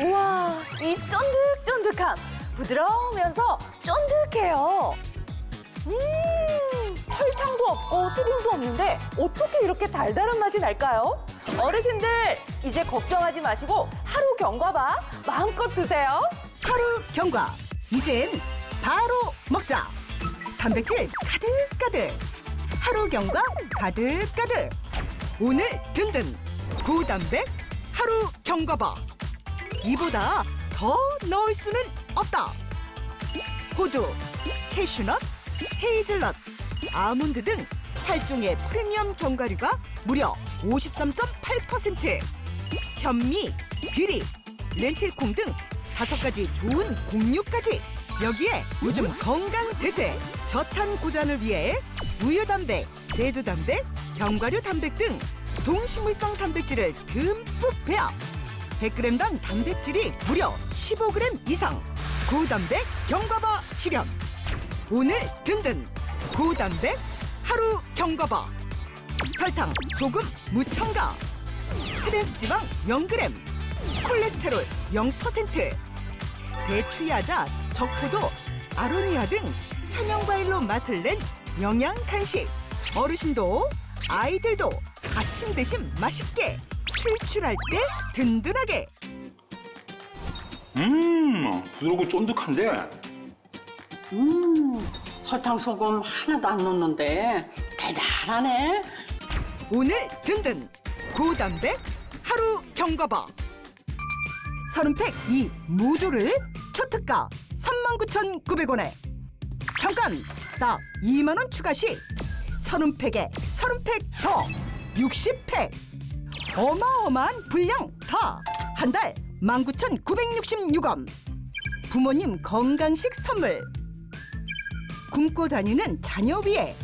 우와, 이 쫀득쫀득함. 부드러우면서 쫀득해요. 음, 설탕도 없고 소금도 없는데 어떻게 이렇게 달달한 맛이 날까요? 어르신들, 이제 걱정하지 마시고 하루 경과밥 마음껏 드세요. 하루 경과. 이젠 바로 먹자. 단백질 가득가득. 하루 경과 가득가득. 오늘 든든 고단백 하루 경과밥. 이보다 더 넣을 수는 없다. 호두, 캐슈넛, 헤이즐넛, 아몬드 등 8종의 프리미엄 견과류가 무려 53.8%. 현미, 귀리, 렌틸콩 등 다섯 가지 좋은 곡류까지 여기에 요즘 건강 대세 저탄 고단을 위해 우유 단백, 대두 단백, 견과류 단백 등 동식물성 단백질을 듬뿍 배합 100g당 단백질이 무려 15g 이상. 고단백 견과바 실현 오늘 든든. 고단백 하루 견과바 설탕, 소금 무첨가. 트랜스지방 0g 콜레스테롤 0% 대추야자, 적포도, 아로니아 등 천연과일로 맛을 낸 영양 간식. 어르신도 아이들도 아침 대신 맛있게 출출할 때 든든하게. 음, 부드럽고 쫀득한데? 음, 설탕 소금 하나도 안 넣는데 달달하네. 오늘 든든 고단백 하루 경과바 서른팩 이 모두를 초특가 39,900원에. 잠깐 딱 2만 원 추가 시. 서른팩에 서른팩 더. 60팩 어마어마한 분량 다 한 달 19,966원 부모님 건강식 선물 굶고 다니는 자녀 위해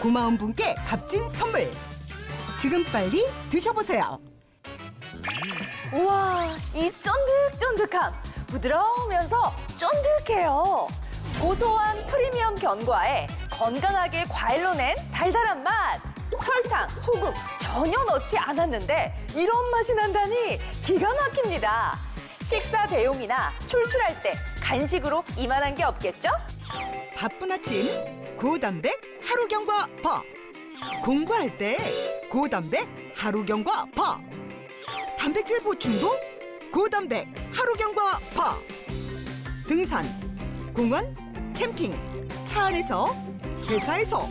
고마운 분께 값진 선물 지금 빨리 드셔보세요. 우와, 이 쫀득쫀득함. 부드러우면서 쫀득해요. 고소한 프리미엄 견과에 건강하게 과일로 낸 달달한 맛. 설탕, 소금 전혀 넣지 않았는데 이런 맛이 난다니 기가 막힙니다. 식사 대용이나 출출할 때 간식으로 이만한 게 없겠죠? 바쁜 아침 고단백 하루 경과 밥 공부할 때 고단백 하루 경과 밥 단백질 보충도 고단백 하루 경과 밥 등산 공원 캠핑 차 안에서 회사에서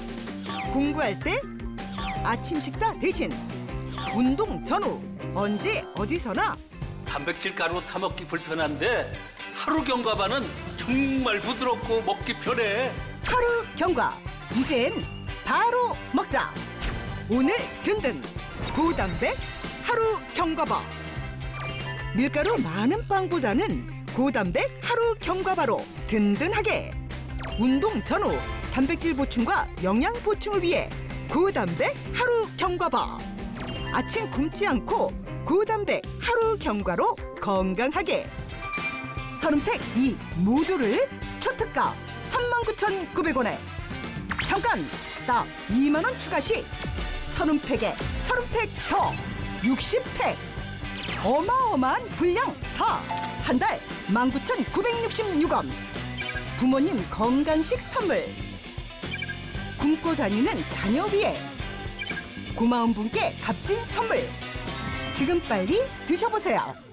공부할 때 아침 식사 대신 운동 전후 언제 어디서나 단백질 가루 타먹기 불편한데 하루 경과반은 정말 부드럽고 먹기 편해. 하루 경과 이젠 바로 먹자 오늘 든든 고단백 하루 경과바 밀가루 많은 빵보다는 고단백 하루 경과바로 든든하게 운동 전후 단백질 보충과 영양 보충을 위해 고단백 하루 경과바 아침 굶지 않고 고단백 하루 경과로 건강하게. 서른팩 이 모두를 초특가 39,900원에. 잠깐! 딱 2만 원 추가 시 서른팩에 서른팩 더! 60팩! 어마어마한 분량 다한달 19,966원. 부모님 건강식 선물 굶고 다니는 자녀 위해 고마운 분께 값진 선물 지금 빨리 드셔보세요.